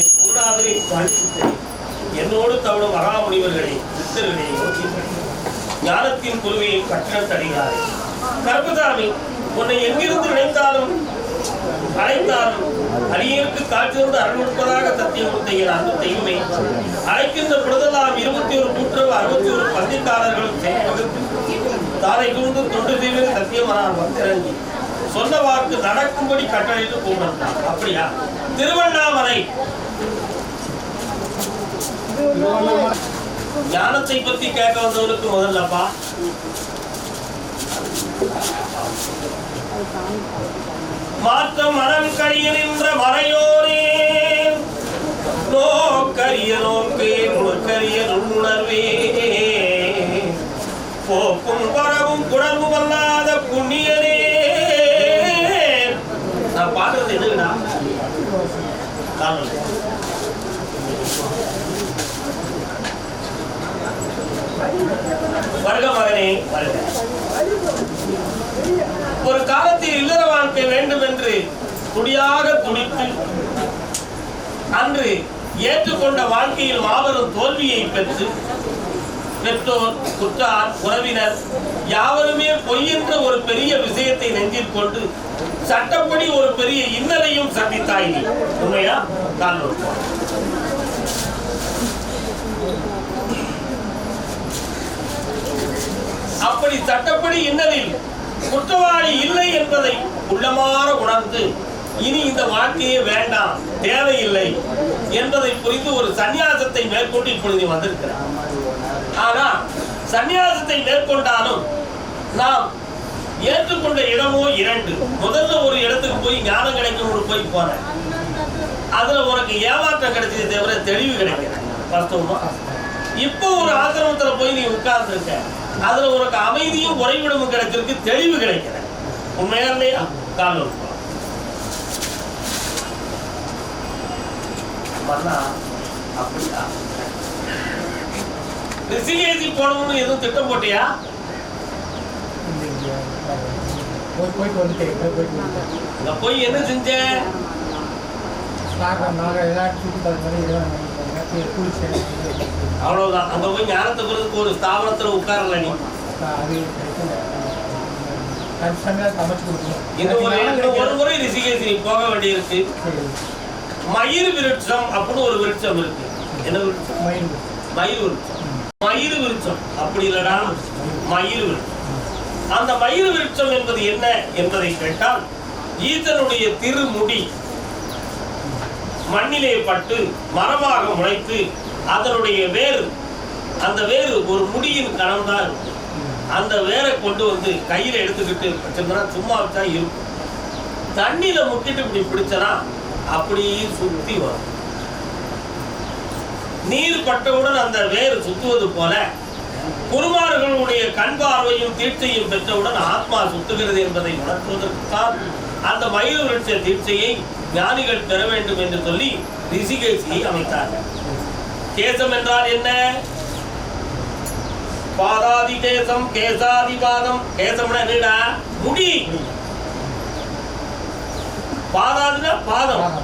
என் கூடாதலை வாழ்த்து என்னோடு தவிர மகாமுனிவர்களை சித்தர்களை ஞானத்தின் குருவையை கட்டிடம் தருகிறாரே கருப்பசாமி உன்னை எங்கிருந்து நினைந்தாலும் அழைத்தாலும் அரியருக்கு காற்றிருந்து அரண் கொடுப்பதாக சத்தியம் கொடுத்த அந்த தெய்வமே அழைக்கின்ற பொழுதெல்லாம் இருபத்தி ஒரு கூட்டுறவு அறுபத்தி ஒரு பந்திக்காரர்களும் தாரை கூர்ந்து தொண்டு செய்வது சத்தியமான வந்திறங்கி சொன்ன வாக்கு நடக்கும்படி கட்டளையிட்டு கூப்பிடுறான் அப்படியா? திருவண்ணாமலை ஞானத்தை பத்தி கேட்க வந்தவனுக்கு முதல்லப்பா. மாற்ற மனம் கழிய நின்ற மறையோரே. நோக்கரிய நோக்கே முழுக்கரிய நுண்ணுணர்வே. போக்கும் வரவும் குணர்வும் அல்லாத புண்ணியரே. நான் பாடுறது எதுடா காணல வருக ஒரு காலத்தில் இல்லற வாழ்க்கை வேண்டும் என்று துடியாக துடித்து அன்று ஏற்றுக்கொண்ட வாழ்க்கையில் மாபெரும் தோல்வியை பெற்று பெற்றோர் குற்றார் உறவினர் யாவருமே பொய் என்ற ஒரு பெரிய விஷயத்தை நெஞ்சில் கொண்டு சட்டப்படி ஒரு பெரிய இன்னலையும் சந்தித்தாய் நீ. உண்மையா? காரணம் அப்படி சட்டப்படி இன்னதில் குற்றவாளி இல்லை என்பதை உள்ளமாற உணர்ந்து இனி இந்த வாழ்க்கையே வேண்டாம் தேவையில்லை என்பதை புரிந்து ஒரு சந்நியாசத்தை மேற்கொண்டு இப்பொழுது வந்திருக்கிறார். ஆனா சந்நியாசத்தை மேற்கொண்டாலும் நாம் ஏற்றுக்கொண்ட இடமோ இரண்டு. முதல்ல ஒரு இடத்துக்கு போய் ஞானம் கிடைக்கும் போய் போனேன். அதுல உனக்கு ஏமாற்றம் கிடைச்சது தவிர தெளிவு கிடைக்கல. வாஸ்தவமா? இப்போ ஒரு ஆசிரமத்தில் போய் நீ உட்கார்ந்துருக்க. அதுல உனக்கு அமைதியும் உறைவிடமும் கிடைச்சிருக்கு தெளிவு கிடைக்கல. உண்மையா இல்லையா? காலம் அப்படியா? ரிஷிகேசி போகணும்னு எதுவும் திட்டம் போட்டியா? போய் என்ன செஞ்ச? அவ்வளவுதான். அங்க போய் ஞானத்தை குறித்து ஒரு ஸ்தாபனத்துல உட்காரல நீ. அது கிடைக்கல ஒரு முறை ரிஷிகேசி நீ போக வேண்டியிருக்கு. சரி மயிர் விருட்சம் அப்படின்னு ஒரு விருட்சம் இருக்கு. என்ன விருட்சம்? மயில் மயிர் விருட்சம். மயிர் விருட்சம். அப்படி இல்லடா. மயிர் விருட்சம். அந்த மயிர் விருட்சம் என்பது என்ன என்பதை கேட்டால் ஈசனுடைய திருமுடி மண்ணிலே பட்டு மரமாக முளைத்து அதனுடைய வேர் அந்த வேர் ஒரு முடியின் கணம் தான் இருக்கும். அந்த வேரை கொண்டு வந்து கையில எடுத்துக்கிட்டு வச்சிருந்தா சும்மா வச்சா இருக்கும் தண்ணியில முக்கிட்டு இப்படி பிடிச்சனா அப்படியே சுத்தி வரும் நீர் பட்டவுடன் அந்த வேர் சுத்துவது போல குருமார்களுடைய கண் பார்வையும் தீட்சையும் பெற்றவுடன் ஆத்மா சுத்துகிறது என்பதை உணர்த்துவதற்குத்தான் அந்த மயில் விருட்ச தீட்சையை ஞானிகள் பெற வேண்டும் என்று சொல்லி ரிஷிகேசியை அமைத்தார்கள். கேசம் என்றால் என்ன? பாதாதி கேசம் கேசாதி பாதம். கேசம்னா என்னடா? முடி. பாதாதினா பாதம்.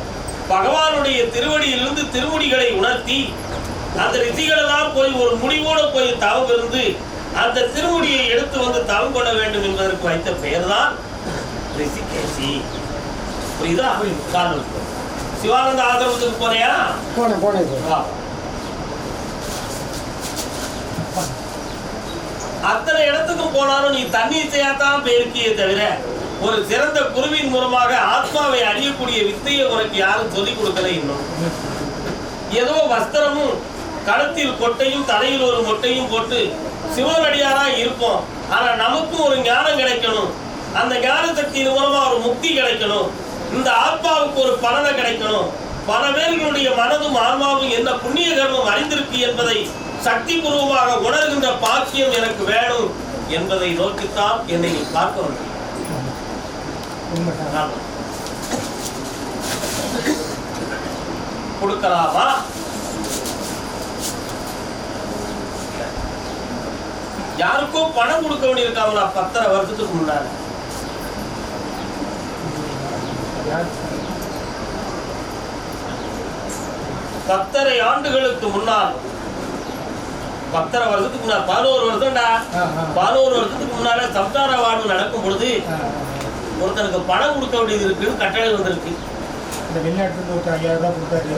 பகவானுடைய திருவடியிலிருந்து திருமுடிகளை உணர்த்தி அந்த ரிஷிகளெல்லாம் போய் ஒரு முடிவோடு போய் தவம் இருந்து அந்த திருமுடியை எடுத்து வந்து தவம் கொள்ள வேண்டும் என்பதற்கு வைத்த பெயர் தான் ரிஷிகேசி புரியுதா காரணம் சிவானந்த ஆசிரமத்துக்கு போறியா? போனேன் போனேன். அத்தனை இடத்துக்கும் போனாலும் நீ தன்னிச்சையா தான் போயிருக்கியே தவிர ஒரு சிறந்த குருவின் மூலமாக ஆத்மாவை அறியக்கூடிய வித்தையை உனக்கு யாரும் சொல்லிக் கொடுக்கல இன்னும். ஏதோ வஸ்திரமும் கழுத்தில் கொட்டையும் தலையில் ஒரு மொட்டையும் போட்டு சிவனடியாரா இருப்போம். ஆனா நமக்கும் ஒரு ஞானம் கிடைக்கணும். அந்த ஞான சக்தியின் மூலமா ஒரு முக்தி கிடைக்கணும். இந்த ஆத்மாவுக்கு ஒரு பலனை கிடைக்கணும். பல பேர்களுடைய மனதும் ஆன்மாவும் என்ன புண்ணிய கர்மம் அறிந்திருக்கு என்பதை சக்தி பூர்வமாக உணர்கின்ற பாக்கியம் எனக்கு வேணும் என்பதை நோக்கித்தான் என்னை நீ பார்க்க வேண்டும். கொடுக்கலாமா? யாருக்கோ பணம் கொடுக்க வேண்டியிருக்காங்களா? பத்தரை வருஷத்துக்கு முன்னாடி யார் பத்தரை ஆண்டுகளுக்கு முன்னால் பத்தரை வருஷத்துக்கு முன்னாடி பதினோரு வருஷம்டா. பதினோரு வருஷத்துக்கு முன்னால சம்சார வாழ்வு நடக்கும் பொழுது. ஒருத்தனுக்கு பணம் கொடுக்க வேண்டியது இருக்குன்னு கட்டளை வந்திருக்கு. இந்த வெளிநாட்டுல இருந்து ஒரு ஐயாயிரம் ரூபாய் கொடுத்தாரு.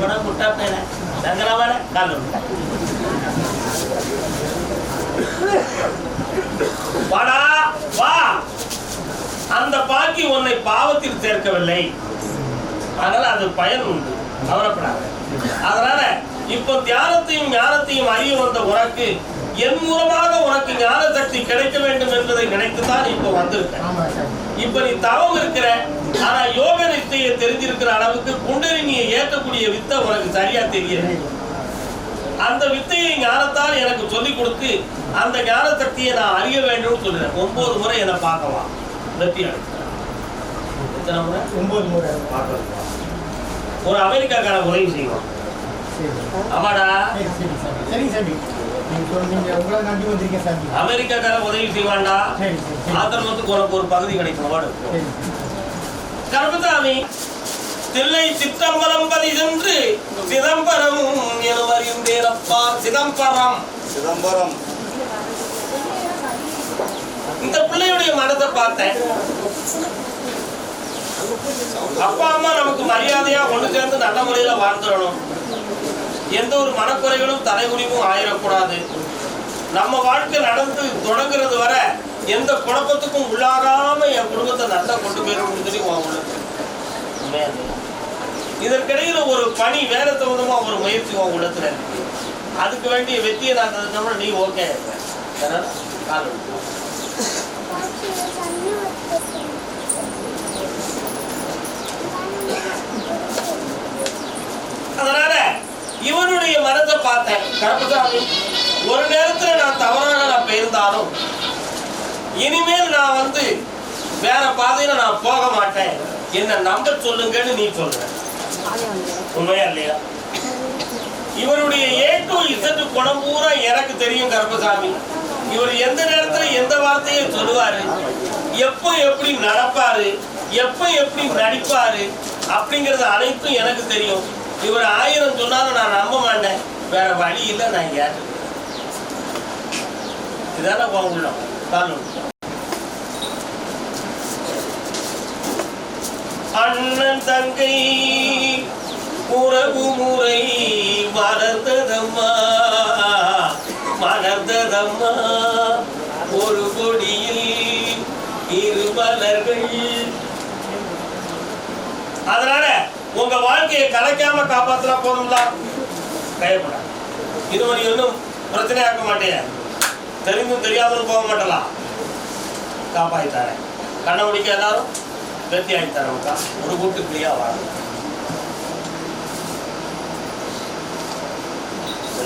பணம் கொடுத்தா பேர சங்கரமான காலம் வாடா வா அந்த உன்னை பாவத்தில் சேர்க்கவில்லை. அதனால அது பயன் உண்டு. கவலைப்படாத. அதனால இப்போ தியானத்தையும் ஞானத்தையும் அறிய வந்த உனக்கு என் மூலமாக உனக்கு ஞான சக்தி கிடைக்க வேண்டும் என்பதை நினைத்துதான் இப்போ வந்திருக்க. இப்ப நீ தவம் இருக்கிற ஆனா யோக நிஷ்டையை தெரிஞ்சிருக்கிற அளவுக்கு குண்டலினியை ஏற்றக்கூடிய வித்தை உனக்கு சரியா தெரியல. அந்த வித்தையை ஞானத்தால் எனக்கு சொல்லிக் கொடுத்து அந்த ஞான சக்தியை நான் அறிய வேண்டும்னு சொல்லுறேன். ஒன்பது முறை என்னை பார்க்கலாம். வெற்றி அடைக்கிறேன். எத்தனை முறை ஒன்பது முறை பார்க்கலாம் ஒரு அமெரிக்காக்கார உதவி செய்வோம் சரி ஆமாடா சரி. சரி சாமி அமெரிக்காக்கார உதவி சரி ஆத்திரமத்துக்கு உனக்கு ஒரு பகுதி கிடைக்கும் கர்மசாமி தில்லை சிற்றம்பலம் பதி சென்று சிதம்பரம் அறிந்தேனப்பா சிதம்பரம். சிதம்பரம். இந்த பிள்ளையுடைய மனதை பார்த்தேன். அப்பா அம்மா நமக்கு மரியாதையா ஒன்று சேர்ந்து நல்ல முறையில வாழ்ந்துடணும். எந்த ஒரு மனக்குறைகளும் தலைகுனிவும் ஆயிடக்கூடாது நம்ம வாழ்க்கை நடந்து தொடங்குறது வர எந்த குழப்பத்துக்கும் உள்ளாகாம என் குடும்பத்தை நல்லா கொண்டு போயிடணும்னு சொல்லி உன் இதற்கிடையில ஒரு பணி வேற சம்பந்தமா ஒரு முயற்சி உன் உள்ளத்துல அதுக்கு வேண்டிய வெற்றியை நான் தந்தோம்னா நீ ஓகே கால் அதனால இவனுடைய மனத்தை பார்த்தேன். கருப்பசாமி ஒரு நேரத்துல நான் தவறாக நான் போயிருந்தாலும் இனிமேல் நான் வந்து வேற பாதையில நான் போக மாட்டேன். என்ன நம்ப சொல்லுங்கன்னு நீ சொல்ற. உண்மையா இல்லையா? இவருடைய ஏ டு இசட்டு குணம் பூரா எனக்கு தெரியும் கருப்பசாமி இவர் எந்த நேரத்துல எந்த வார்த்தையும் சொல்லுவாரு? எப்போ எப்படி நடப்பாரு? எப்போ எப்படி நடிப்பாரு? அப்படிங்கறது அனைத்தும் எனக்கு தெரியும். இவர் ஆயிரம் சொன்னாலும் நான் நம்ப மாட்டேன். வேற வழி இல்லை நான் ஏற்றுக்கிறேன் இதான உன் உள்ளம். காரணம் அண்ணன் தங்கை உறவு முறை மறந்ததம்மா மறந்ததம்மா ஒரு கொடியில் இரு மலர்கள். அதனால உங்க வாழ்க்கையை கலைக்காம காப்பாத்தினா போதும்ல கையப்பட இது மாதிரி ஒன்றும் பிரச்சனையாக்க மாட்டேன். தெரிந்தும் தெரியாமலும் போக மாட்டலாம். காப்பாத்தி தரேன் கண்ணை முடிக்க எல்லாரும் வெற்றி ஆகி தரேன்க்கா ஒரு கூட்டு வாழும்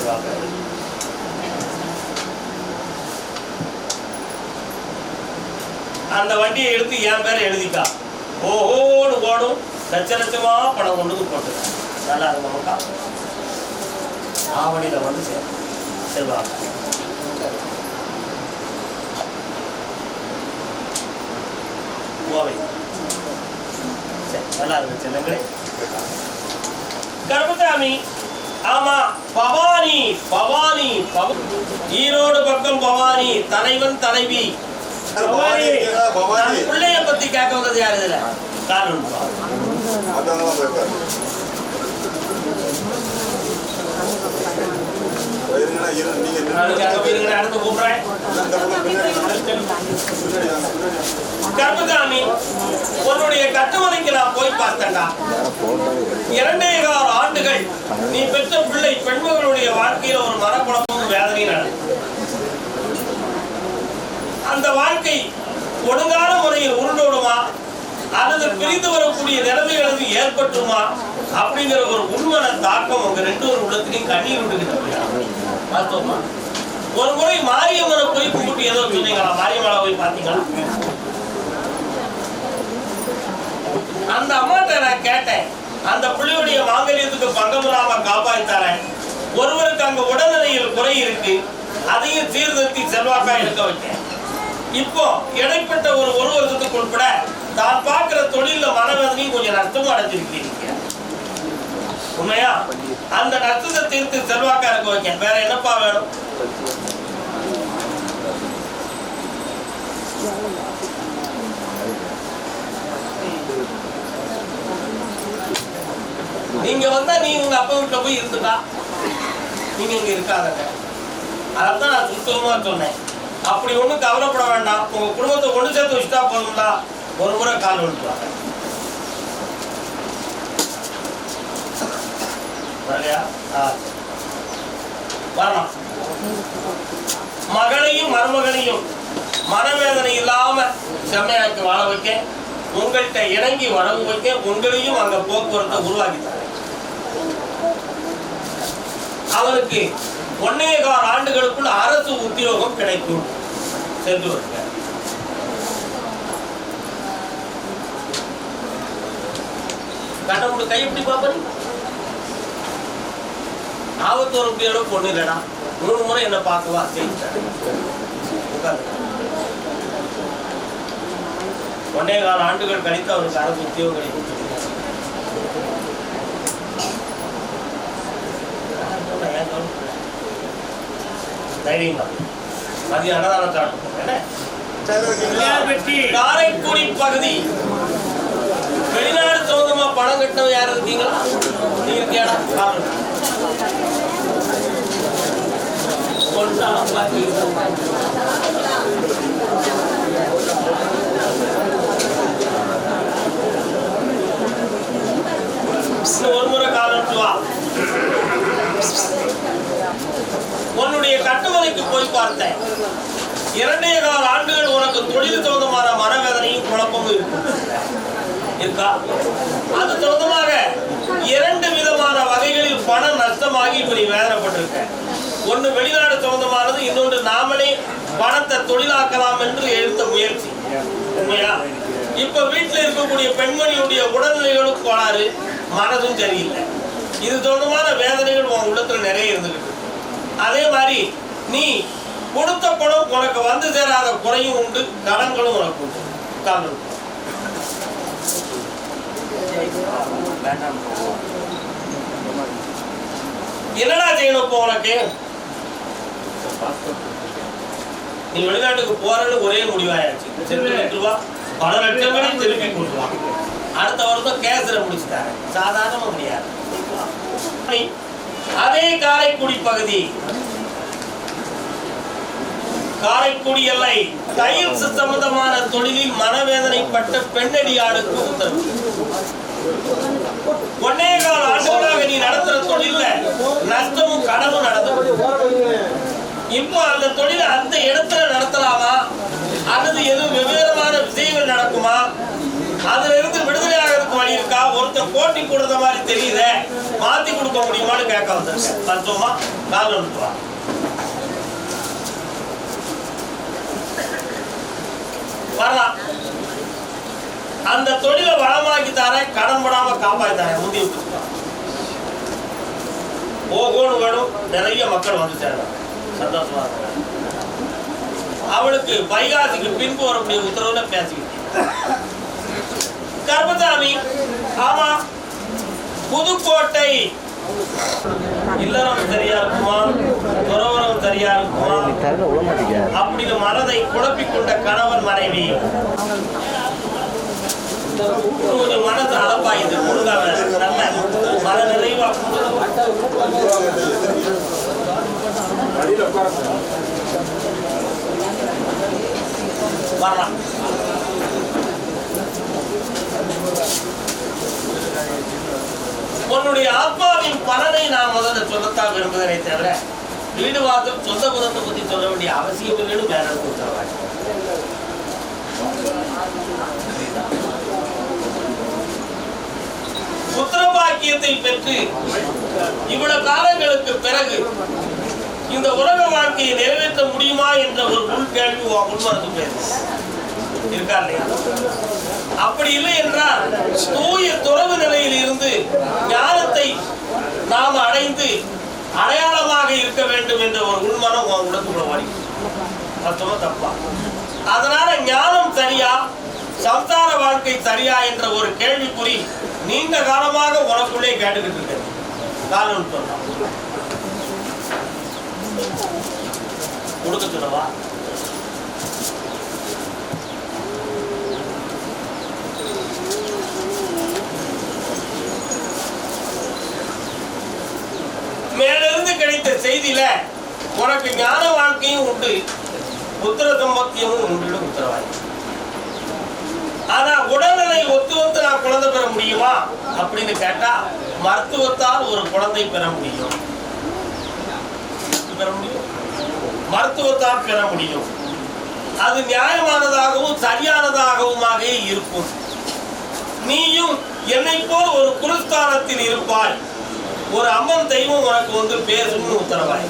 வாங்க. அந்த வண்டியை எடுத்து என் பேரை எழுதிக்கா. ஓஹோன்னு ஓடும். லட்ச லட்சமா பணம் கொண்டு போட்டு நல்லா இருக்கும் நமக்கா ஆவணியில வந்து சேரும் செல்வாங்க. கோவை. சரி, நல்லா இருக்கு செல்லங்களே. கருப்பசாமி ஆமா பவானி பவானி பவ- ஈரோடு பக்கம் பவானி தலைவன் தலைவி. பவானி, பவானி. நான் பிள்ளைய பத்தி கேட்க வந்தது யாரு இதுல காரணம் உன்னுடைய கட்டுமனைக்கு நான் போய் பார்த்தேன்டா. இரண்டே கால ஆண்டுகள் நீ பெற்ற பிள்ளை பெண்மகளுடைய வாழ்க்கையில ஒரு மனக்குழப்பமும் வேதனையும் நடக்கும் அந்த வாழ்க்கை ஒழுங்கான முறையில் உருண்டோடுமா? அல்லது பிரிந்து வரக்கூடிய நிலைமைகளுக்கு ஏற்பட்டுமா? அப்படிங்கிற ஒரு உண்மன தாக்கம் உங்க ரெண்டு ஒரு உள்ளத்திலையும் கண்ணீர் விட்டுக்கிட்டு பார்த்தோமா? ஒரு முறை மாரியம்மனை போய் கும்பிட்டு ஏதோ சொன்னீங்களா? மாரியம்மனை போய் பாத்தீங்களா அந்த அம்மாட்ட நான் கேட்டேன். அந்த பிள்ளையுடைய மாங்கல்யத்துக்கு பங்கம் இல்லாம காப்பாத்தாரேன் ஒருவருக்கு அங்க உடல்நிலையில் குறை இருக்கு. அதையும் சீர்திருத்தி செல்வாக்கா இருக்க வைத்தேன் இப்போ இடைப்பட்ட ஒரு ஒரு வருஷத்துக்கு உட்பட தான் பார்க்கிற தொழில மனவேதனையும் கொஞ்சம் நஷ்டமும் அடைஞ்சிருக்கீங்க உண்மையா? அந்த நஷ்டத்தை தீர்த்து செல்வாக்கா இருக்க வைக்க வேற என்னப்பா வேணும்? நீங்க வந்தா நீ உங்க அப்பா வீட்டுல போய் இருந்துட்டா நீங்க இங்க இருக்காதங்க. அதான் நான் சுத்தமா சொன்னேன். அப்படி ஒண்ணும் கவலைப்பட வேண்டாம். உங்க குடும்பத்தை ஒண்ணு சேர்த்து வச்சுட்டா போதும்டா. ஒரு முறை கால் விட்டுவாங்க வரலையா மகளையும் மருமகனையும் மனவேதனை இல்லாம செம்மையாக்கி வாழ வைக்க உங்கள்கிட்ட இறங்கி வரவு வைக்க உங்களையும் அந்த போக்குவரத்தை உருவாக்கி தரேன். அவருக்கு ஒன்னே கால் ஆண்டுகளுக்குள் அரசு உத்தியோகம் கிடைக்கும். சென்று வருக. கடவுள் கை எப்படி பாப்பறீங்க ஆபத்தோர் அப்படியோட பொண்ணு இல்லடா. மூணு முறை என்ன பார்க்கவா ஒன்னே கால ஆண்டுகள் கழித்து அவருக்கு அரசு உத்தியோகம் கிடைக்கும். ஏன் தைரியமா மதிய அன்னதானம் சாப்பிட்டு காரைக்குடி பகுதி. வெளிநாடு சம்பந்தமா பணம் கட்டணும் யாரும் இருக்கீங்களா? நீ இருக்கியாடா பாருங்க கொண்டா பாக்கி இன்னும் ஒரு முறை காலம் வா உன்னுடைய கட்டுமனைக்கு போய் பார்த்தேன் இரண்டே கால ஆண்டுகள் உனக்கு தொழில் சம்பந்தமான மனவேதனையும் குழப்பமும் இருக்கும் இருக்கா அது சொந்தமாக இரண்டு விதமான வகைகளில் பணம் நஷ்டமாகி இப்ப நீ வேதனைப்பட்டிருக்க ஒண்ணு வெளிநாடு சொந்தமானது இன்னொன்று நாமளே பணத்தை தொழிலாக்கலாம் என்று எடுத்த முயற்சி உண்மையா இப்ப வீட்டுல இருக்கக்கூடிய பெண்மணியுடைய உடல்நிலைகளும் கோளாறு மனதும் சரியில்லை. இது தொடர்பான வேதனைகள் உன் உள்ளத்துல நிறைய இருந்துகிட்டு அதே மாதிரி நீ கொடுத்த பணம் உனக்கு வந்து சேராத குறையும் உண்டு கடன்களும் உனக்கு உண்டு. உட்கார்ந்து என்னடா செய்யணும் இப்போ உனக்கு? நீ வெளிநாட்டுக்கு போறன்னு ஒரே முடிவாயாச்சு சென்று ரூபா பல லட்சங்களையும் திருப்பி கொடுக்கலாம். அடுத்த வருஷம் கேசரை முடிச்சுட்டாங்க சாதாரணமா முடியாது அதே காரைக்குடி பகுதி. காரைக்குடி எல்லை. டைல்ஸ் சம்பந்தமான தொழிலில் மனவேதனைப்பட்ட பெண்ணடியாளுக்கு உத்தரவு. ஒன்னே கால ஆண்டுகளாக நீ நடத்துற தொழில நஷ்டமும் கடனும் நடந்தது இப்போ அந்த தொழிலை அந்த இடத்துல நடத்தலாமா? அல்லது எதுவும் வெவ்வேறுமான விஷயங்கள் நடக்குமா? அதுல இருந்து விடுதலை ஆகிறதுக்கு வழி இருக்கா? ஒருத்தர் போட்டி கொடுத்த மாதிரி தெரியுதே. மாத்தி கொடுக்க முடியுமான்னு கேட்க வந்திருக்கேன் தத்துவமா கால் அனுப்புவா வரலாம் அந்த தொழிலை வளமாக்கி தார கடன் படாம காப்பாத்தார முந்தி ஓகோன்னு வேணும். நிறைய மக்கள் வந்து சேரலாம். சந்தோஷமா இருக்காங்க அவளுக்கு வைகாசிக்கு பின்பு வரக்கூடிய உத்தரவுல பேசிக்கிட்டேன். கர்மசாமி ஆமா. புதுக்கோட்டை. இல்லறம் சரியா இருக்குமா? துறவரம் சரியா இருக்குமா? அப்படி மனதை குழப்பிக்கொண்ட கணவன் மனைவி. கொஞ்சம் மனசு அளப்பாயுது முருகாவ. நல்ல மன நிறைவா வரலாம். உன்னுடைய ஆத்மாவின் பலனை நான் முதல்ல சொல்லத்தான் விரும்புகிறேன் தவிர வீடு வாசல் சொந்த புதத்தை பத்தி சொல்ல வேண்டிய அவசியம் இல்லைன்னு வேற கொடுத்துருவாங்க உத்தரவாங்க புத்திர பாக்கியத்தை பெற்று இவ்வளவு காலங்களுக்கு பிறகு இந்த உலக வாழ்க்கையை நிறைவேற்ற முடியுமா என்ற ஒரு உள்கேள்வி உன் உள்மனது பேர் இருக்கா இல்லையா? அப்படி இல்லை என்றால் தூய துறவு நிலையில் இருந்து ஞானத்தை நாம் அடைந்து அடையாளமாக இருக்க வேண்டும் என்ற ஒரு உள்மனம் உன் உள்ளத்துக்குள்ள வரி தப்பா? அதனால ஞானம் சரியா சம்சார வாழ்க்கை சரியா என்ற ஒரு கேள்விக்குறி நீண்ட காலமாக உனக்குள்ளே கேட்டுக்கிட்டு இருக்கு கால் கொடுக்க சொல்லவா மேலிருந்து கிடைத்த செய்தியில உனக்கு ஞான வாழ்க்கையும் உண்டு. புத்திர சம்பத்தியமும் உண்டு உத்தரவாய் ஆனா உடல்நிலை ஒத்து வந்து நான் குழந்தை பெற முடியுமா? அப்படின்னு கேட்டா மருத்துவத்தால் ஒரு குழந்தை பெற முடியும். பெற முடியும்? மருத்துவத்தால் பெற முடியும். அது நியாயமானதாகவும் சரியானதாகவுமாக இருக்கும். நீயும் என்னை போல் ஒரு குருஸ்தானத்தில் இருப்பாய். ஒரு அம்மன் தெய்வம் உனக்கு வந்து பேசும்னு உத்தரவாய்.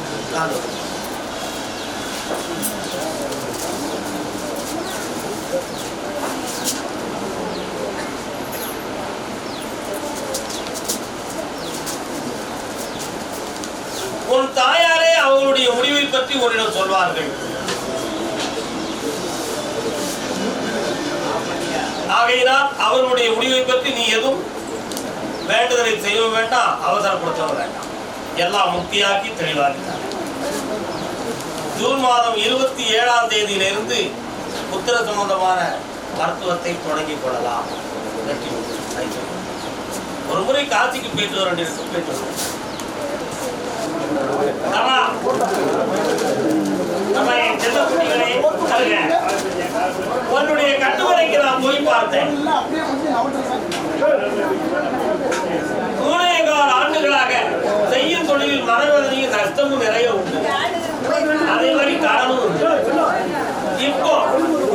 உன் தாயாரே அவருடைய முடிவை பற்றி உன்னிடம் சொல்வார்கள். ஆகையினால் அவர்களுடைய முடிவை பற்றி நீ எதுவும் வேண்டுதலை செய்ய வேண்டாம் அவசரப்படுத்தவும் வேண்டாம். எல்லாம் முக்தியாக்கி தெளிவாக்கினார் ஜூன் மாதம் இருபத்தி ஏழாம் தேதியிலிருந்து புத்திர சம்பந்தமான மருத்துவத்தை தொடங்கிக் கொள்ளலாம். ஒரு முறை காசிக்கு போயிட்டு வர போயிட்டு வரேன் நம்ம செல்ல குட்டிகளை உன்னுடைய கட்டுமனைக்கு நான் போய் பார்த்தேன். மூணே ஆண்டுகளாக செய்யும் தொழிலில் மனவேதனையும் கஷ்டமும் நிறைய உண்டு. அதே மாதிரி கடனும் உண்டு. இப்போ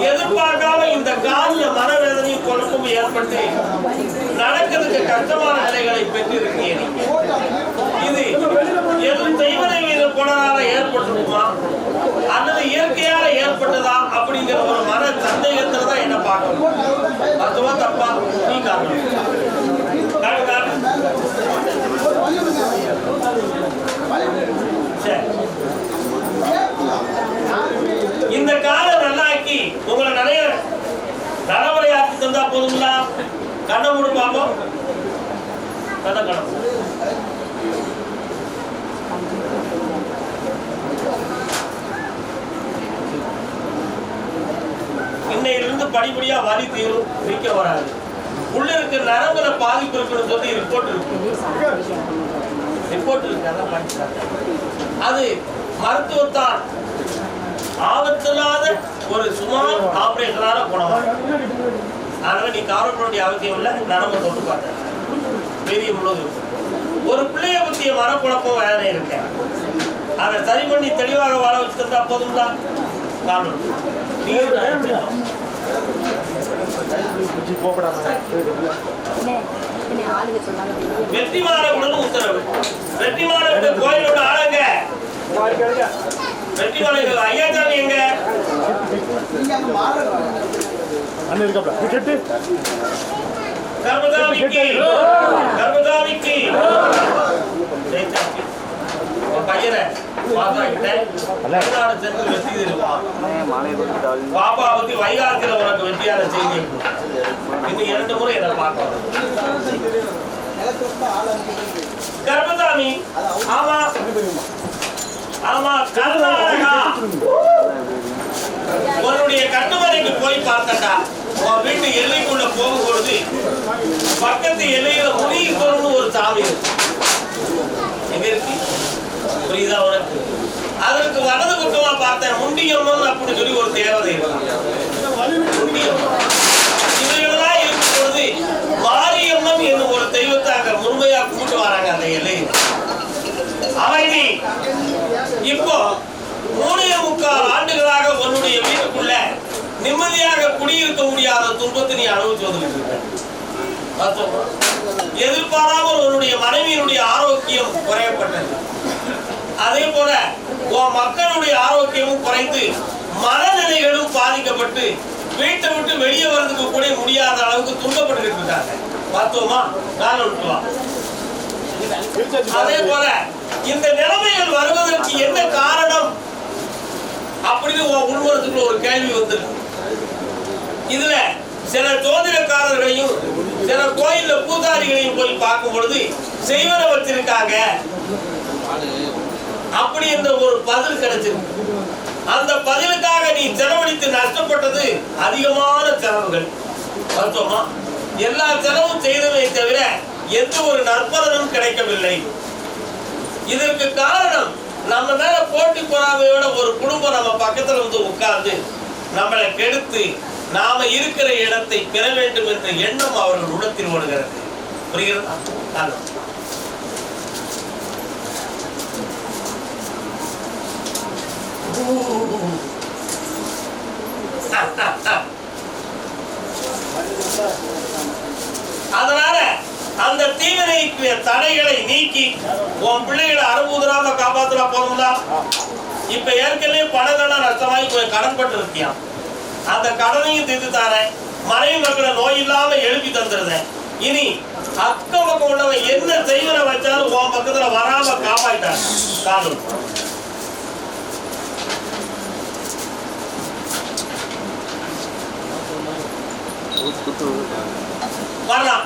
எதிர்பார்க்காம இந்த காலிய மனவேதனையும் குழப்பமும் ஏற்பட்டு நடக்கிறதுக்கு கஷ்டமான நிலைகளை பெற்றிருக்கிறேன். இது எதுவும் தெய்வனை மீது ஏற்பட்டிருக்குமா? அல்லது இயற்கையால ஏற்பட்டதா அப்படிங்கிற ஒரு மன சந்தேகத்துல தான் என்ன பார்க்கணும். அதுவா தப்பா? நீ காரணம். இந்த காலம் நல்லாக்கி உங்களை நிறைய நடைமுறையாக்கி தந்தா போதுங்களா? கண்ண மூடு பார்ப்போம் கதை கணம் இன்னையிலிருந்து படிப்படியா வலி தீரும் நிற்க வராது. உள்ள இருக்க நரம்புல பாதிப்பு இருக்குன்னு சொல்லி ரிப்போர்ட் இருக்கு. ரிப்போர்ட் இருக்கு அதான் படிச்சாங்க அது மருத்துவத்தால் ஆபத்தில்லாத ஒரு சுமார் ஆபரேஷனால குணமாகும். அதனால நீ கவலைப்பட வேண்டிய அவசியம் இல்லை நரம்பு தொட்டு பார்த்தேன் பெரிய முழுது ஒரு பிள்ளைய பத்திய மரக்குழப்பம் வேற இருக்கேன் அதை சரி பண்ணி தெளிவாக வாழ வச்சுருந்தா போதும்தான் காரணம் சொன்னாங்க வெற்றிமாறவுடன் உத்தரவு வெற்றிமாறவுடன் கோயிலோட ஆளுங்க வெற்றிமாறன் ஐயாச்சாமி எங்க அண்ணன் கர்மதாமிக்கு கர்மதாமிக்கு. உன் பையனை பாத்தாக்கிட்டேன் பாப்பா பத்தி வைகாரத்தில் உனக்கு வெற்றியான செய்தி இன்னும் இரண்டு முறை என்னை பார்க்கலாம் கர்மசாமி ஆமா ஆமா கர்நாடகா உன்னுடைய கட்டுமனைக்கு போய் பார்த்தட்டா உன் வீட்டு எல்லைக்குள்ள போகும்பொழுது பக்கத்து எல்லையில முனீஸ்வரன் ஒரு சாமி இருக்கு. எங்க இருக்கு. புரியுதா உனக்கு? அதற்கு வலது பக்கமா பார்த்தேன். முண்டியம்மன் அப்படின்னு சொல்லி ஒரு தேவதை இருக்கும் பொழுது மாரியம்மன் என்னும் ஒரு தெய்வத்தை அங்க முழுமையா கூட்டு வராங்க அந்த எல்லையில். இப்போ மூணே முக்கால் ஆண்டுகளாக உன்னுடைய வீட்டுக்குள்ள நிம்மதியாக குடியிருக்க முடியாத துன்பத்தை நீ அனுபவிச்சு வந்துட்டு எதிர்பாராமல் உன்னுடைய மனைவியினுடைய ஆரோக்கியம் குறையப்பட்டது. அதே போல உன் மக்களுடைய ஆரோக்கியமும் குறைந்து மனநிலைகளும் பாதிக்கப்பட்டு வீட்டை விட்டு வெளியே வர்றதுக்கு கூட முடியாத அளவுக்கு துன்பப்பட்டு இருக்காங்க. பார்த்தோமா கால விட்டுவா அதே போல இந்த நிலைமைகள் வருவதற்கு என்ன காரணம்? அப்படின்னு உன் உள்வரத்துக்குள்ள ஒரு கேள்வி வந்துருக்கு. இதுல சில ஜோதிடக்காரர்களையும் சில கோயில்ல பூசாரிகளையும் போய் பார்க்கும் பொழுது செய்வன வச்சிருக்காங்க. அப்படி என்ற ஒரு பதில் கிடைச்சிருக்கு அந்த பதிலுக்காக நீ செலவழித்து நஷ்டப்பட்டது அதிகமான செலவுகள். மருத்துவமா எல்லா செலவும் செய்ததை தவிர எந்த ஒரு நற்பலனும் கிடைக்கவில்லை. இதற்கு காரணம் நம்ம மேல போட்டி பொறாமையோட ஒரு குடும்பம் நம்ம பக்கத்துல வந்து உட்கார்ந்து நம்மளை கெடுத்து நாம இருக்கிற இடத்தை பெற வேண்டும் என்ற எண்ணம் அவர்கள் உடத்தில் ஓடுகிறது. புரிகிறதா? அதனால அந்த தீவினைக்கு தடைகளை நீக்கி உன் பிள்ளைகளை அறுபதுராம காப்பாத்துறா போதும்டா. இப்ப ஏற்கனவே பணங்கள்லாம் நஷ்டமாகி போய் கடன் பட்டு இருக்கியான் அந்த கடனையும் தீர்த்து தாரேன். மனைவி மக்களை நோய் இல்லாம எழுப்பி தந்துருந்தேன் இனி அக்கம் பக்கம் உள்ளவன் என்ன செய்வன வச்சாலும் உன் பக்கத்துல வராம காப்பாயிட்டான் காணும். வரலாம்.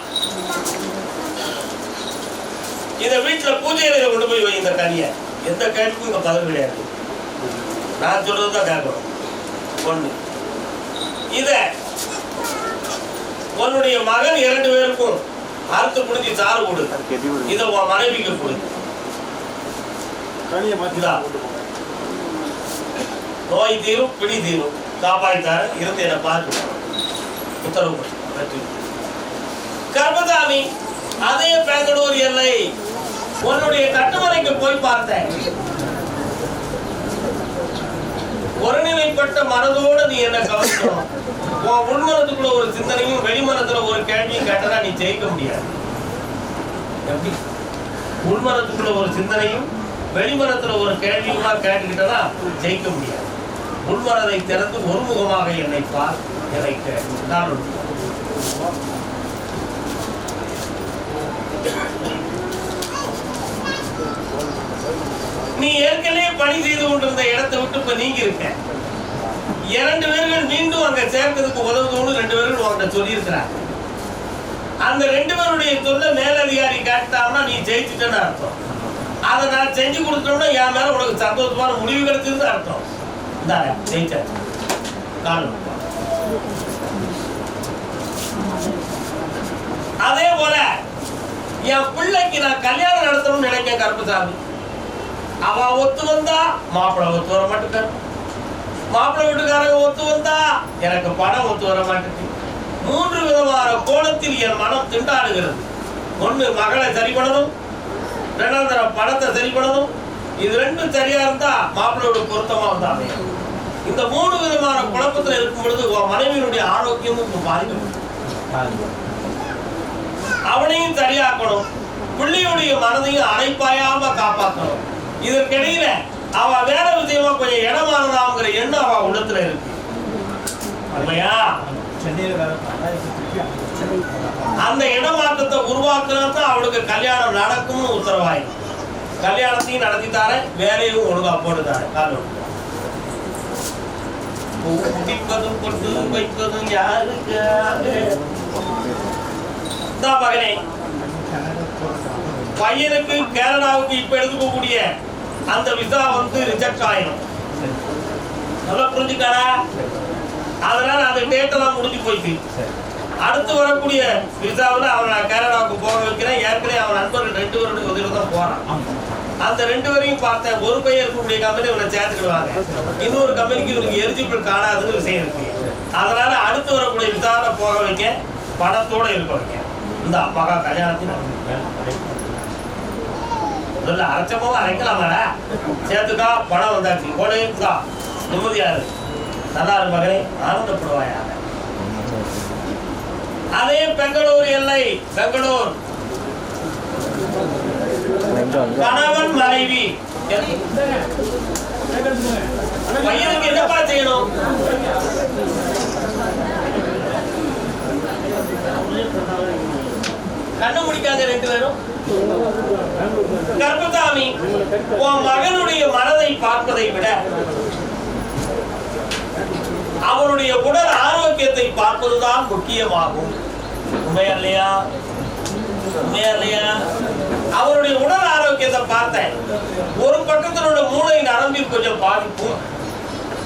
இத வீட்டில் பூஜை அறையில் கொண்டு போய் வை இந்த கனிய. எந்த கேட்டுக்கும் இங்கே பதில் கிடையாது. நான் சொல்றது தான் கேட்கணும். ஒன்று இத உன்னுடைய மகன் இரண்டு பேருக்கும் அறுத்து முடிஞ்சு சாறு கொடு. இத உன் மனைவிக்கு கொடு. கனியை மாற்றி நோய் தீரும் பிடி தீரும். காப்பாற்றாரு இருந்து என்னை பார்த்து உத்தரவு கொடு. கர்மதாமி அதே பெங்களூர் எல்லை உன்னுடைய கட்டுமனைக்கு போய் பார்த்தேன். ஒருநிலைப்பட்ட மனதோட நீ என்ன கவனிக்கணும். உன் உள்மனத்துக்குள்ள ஒரு சிந்தனையும் வெளிமனத்துல ஒரு கேள்வியும் கேட்டதா நீ ஜெயிக்க முடியாது. எப்படி? உள்மனத்துக்குள்ள ஒரு சிந்தனையும் வெளிமனத்துல ஒரு கேள்வியுமா கேட்டுக்கிட்டதா ஜெயிக்க முடியாது. உள்மனதை திறந்து ஒருமுகமாக என்னை பார் என்னை கேட்டு நான் நீ ஏற்கனவே பணி செய்து கொண்டிருந்த இடத்தை விட்டு இப்ப நீங்க இருக்க. இரண்டு பேர்கள் மீண்டும் அங்க சேர்க்கிறதுக்கு உதவுதுன்னு ரெண்டு பேர்கள் உங்கள்கிட்ட சொல்லியிருக்கிறாங்க. அந்த ரெண்டு பேருடைய சொல்ல மேலதிகாரி கேட்டான்னா நீ ஜெயிச்சுட்டேன்னு அர்த்தம். அதை நான் செஞ்சு கொடுத்தோம்னா என் மேல உனக்கு சந்தோஷமான முடிவு கிடைச்சதுன்னு அர்த்தம். தாரா ஜெயிச்சாச்சு. காணும் அதே போல என் பிள்ளைக்கு நான் கல்யாணம் நடத்தணும்னு நினைக்கிறேன் கருப்பசாமி. அவ ஒத்து வந்தா மாப்பிள்ளை ஒத்து வர மாட்டேன் மாப்பிள்ள வீட்டுக்காரங்க ஒத்து வந்தா எனக்கு பணம் ஒத்து வர மாட்டேங்குது மூன்று விதமான கோணத்தில் என் மனம் திண்டாடுகிறது. ஒண்ணு மகளை சரி பண்ணணும் ரெண்டாவது தரம் பணத்தை சரி பண்ணணும். இது ரெண்டும் சரியா இருந்தா மாப்பிள்ளையோட பொருத்தமா வந்தா இந்த மூணு விதமான குழப்பத்துல இருக்கும் பொழுது உன் மனைவியினுடைய ஆரோக்கியமும் பாதிக்கப்படும் அவனையும் சரியாக்கணும் பிள்ளையுடைய மனதையும் அரைப்பாயாம காப்பாற்றணும் இதற்கிடையில அவ வேற விஷயமா கொஞ்சம் இடமானதாங்கிற எண்ணம் அவ உள்ளத்துல இருக்கு. இல்லையா வேலை. அந்த இடமாற்றத்தை உருவாக்குனா தான் அவளுக்கு கல்யாணம் நடக்கும்னு உத்தரவாயிடும் கல்யாணத்தையும் நடத்தி தாரேன் வேலையும் ஒழுங்கா போட்டு தாரேன் காரணம் குடிப்பதும் கொண்டு வைப்பதும் யாருக்காக தான் மகனே. பையனுக்கு கேரளாவுக்கு இப்ப எடுத்துக்கக்கூடிய அந்த விசா வந்து ரிஜெக்ட் ஆயிடும் நல்லா புரிஞ்சுக்காரா அதனால அந்த டேட்டெல்லாம் முடிஞ்சு போயிடுச்சு அடுத்து வரக்கூடிய விசாவில் அவனை கேரளாவுக்கு போக வைக்கிறேன். ஏற்கனவே அவன் நண்பர்கள் ரெண்டு பேரும் உதவி தான் போறான். அந்த ரெண்டு பேரையும் பார்த்தேன் ஒரு பையன் இருக்கக்கூடிய கம்பெனி இவனை சேர்த்துக்கிடுவாங்க. இன்னொரு கம்பெனிக்கு இவனுக்கு எலிஜிபிள் காணாதுன்னு விஷயம் இருக்கு. அதனால அடுத்து வரக்கூடிய விசாரணை போக வைக்க பணத்தோட இருக்க வைக்க. இந்த மகா கல்யாணத்தின் சொல்ல அரைச்சமாவும் அரைக்கலாமாடா? சேர்த்துக்கா பணம் வந்தாச்சு. ஓடே இருக்கா நிம்மதியா இருக்கு நல்லா இரு மகனே. ஆனந்தப்படுவாயா அதே பெங்களூர் எல்லை பெங்களூர். கணவன் மனைவி. பையனுக்கு என்னப்பா செய்யணும்? கண்ணு முடிக்காத ரெண்டு பேரும். கர்ப்பசாமி உன் மகனுடைய மனதை பார்ப்பதை விட அவனுடைய உடல் ஆரோக்கியத்தை பார்ப்பதுதான் முக்கியமாகும். உண்மையா இல்லையா? உண்மையா இல்லையா? அவருடைய உடல் ஆரோக்கியத்தை பார்த்தேன். ஒரு பக்கத்தில் உள்ள மூளை நரம்பில் கொஞ்சம் பாதிப்பும்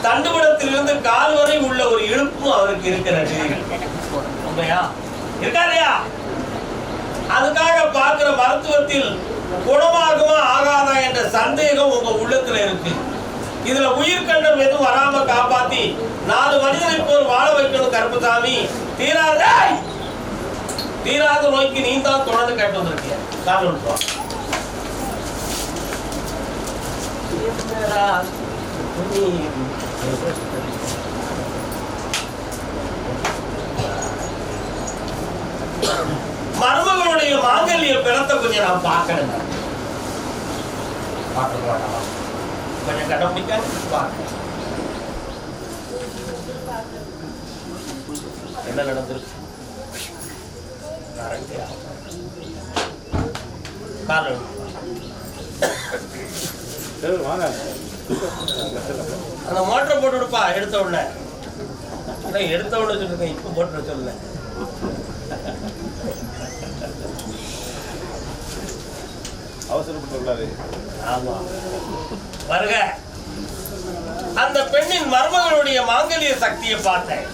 தண்டுவிடத்திலிருந்து கால் வரை உள்ள ஒரு இழுப்பும் அவருக்கு இருக்கிறது. உண்மையா? இருக்கா இல்லையா? அதுக்காக பார்க்கிற மருத்துவத்தில் குணமாகுமா ஆகாதா என்ற சந்தேகம் உங்க உள்ளத்துல இருக்கு. இதுல உயிர்கண்டம் எதுவும் வராம காப்பாத்தி நாலு மனிதனை போல் வாழ வைக்கணும் கருப்பசாமி. தீராத தீராத நோய்க்கு நீ தான் தொடர்ந்து கேட்டு வந்திருக்கிய. காரணம் you. மருமகளுடைய மாங்கல்ய பிறத்தை கொஞ்சம் நான் பார்க்கணும்? கொஞ்சம் கண்டுபிடிக்க பார்க்க என்ன நடந்திருக்கு? காரணம் அந்த மோட்டரை போட்டு விடுப்பா எடுத்த உடனே. எடுத்த உடனே சொல்லுங்க இப்ப போட்டு சொல்லல அவசரப்பட்டு ஆமா. வருக. அந்த பெண்ணின் மர்மகளுடைய மாங்கல்ய சக்தியை பார்த்தேன்.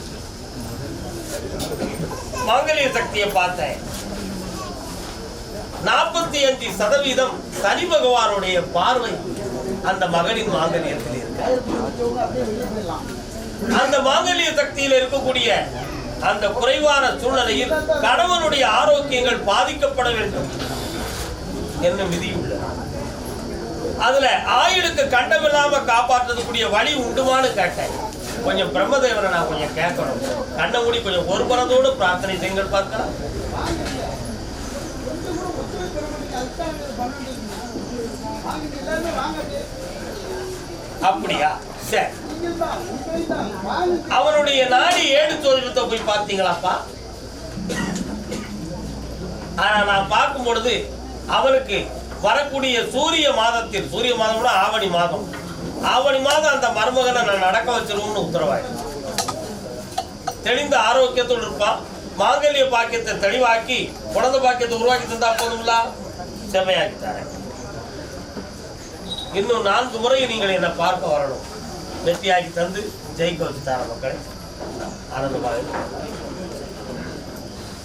மாங்கல்ய சக்தியை பார்த்தேன். நாற்பத்தி அஞ்சு சதவீதம் சனி பகவானுடைய பார்வை அந்த மகளின் மாங்கல்யத்தில் இருக்கு. அந்த மாங்கல்ய சக்தியில் இருக்கக்கூடிய அந்த குறைவான சூழ்நிலையில் கணவனுடைய ஆரோக்கியங்கள் பாதிக்கப்பட வேண்டும் என்ன விதி உள்ளது அதுல ஆயுளுக்கு கண்டமில்லாம காப்பாற்றக்கூடிய வழி உண்டுமான்னு கேட்டேன். கொஞ்சம் பிரம்மதேவரை நான் கொஞ்சம் கேட்கணும். கண்ண மூடி கொஞ்சம் ஒரு பரதோடு பிரார்த்தனை செய்யுங்கள் பார்க்கலாம். அப்படியா? சரி. அவருடைய நாடி ஏழு சோதிடத்தை போய் பார்த்தீங்களாப்பா? ஆனா நான் பார்க்கும் பொழுது அவனுக்கு வரக்கூடிய சூரிய மாதத்தில் சூரிய மாதம்னா ஆவணி மாதம். ஆவணி மாதம் அந்த மருமகனை நான் நடக்க வச்சிருவோம்னு உத்தரவாயிடும் தெளிந்த ஆரோக்கியத்தோடு இருப்பான் மாங்கல்ய பாக்கியத்தை தெளிவாக்கி குழந்தை பாக்கியத்தை உருவாக்கி தந்தா போதும்ல? செம்மையாக்கி இன்னும் நான்கு முறை நீங்கள் என்னை பார்க்க வரணும். வெற்றியாக்கி தந்து ஜெயிக்க வச்சு தர மக்களை? ஆனந்தமாக.